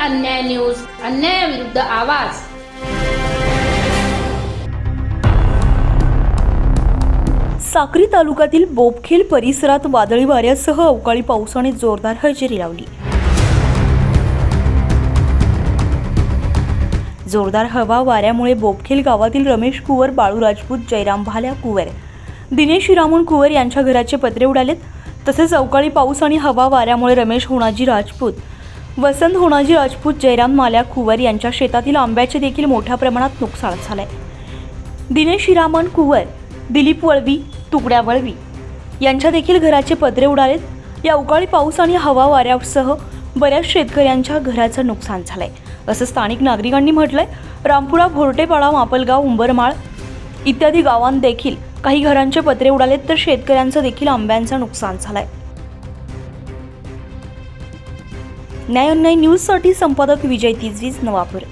अन्याय न्यूज अन्यायाविरुद्ध आवाज. साक्री तालुक्यातील बोपखेल परिसरात वादळी वाऱ्यासह अवकाळी पावसाने जोरदार हजेरी लावली. जोरदार हवा वाऱ्यामुळे बोपखेल गावातील रमेश कुवर बाळू राजपूत जयराम भाल्या कुवर दिनेश श्रीरामून कुवर यांच्या घराचे पत्रे उडालेत. तसेच अवकाळी पाऊस आणि हवा वाऱ्यामुळे रमेश होणाजी राजपूत वसंत होणाजी राजपूत जयराम माल्या कुवर यांच्या शेतातील आंब्याचे देखील मोठ्या प्रमाणात नुकसान झालंय. दिनेश हिरामन कुवर दिलीप वळवी तुकड्या वळवी यांच्या देखील घराचे पत्रे उडालेत. या अवकाळी पाऊस आणि हवा वाऱ्यासह बऱ्याच शेतकऱ्यांच्या घराचं नुकसान झालंय. असं स्थानिक नागरिकांनी म्हटलंय. रामपुरा भोरटेपाडा मापलगाव उंबरमाळ इत्यादी गावांत देखील काही घरांचे पत्रे उडालेत तर शेतकऱ्यांचं देखील आंब्यांचं नुकसान झालंय. अन्याय न्यूजसाठी संपादक विजय तिजवीज नवापूर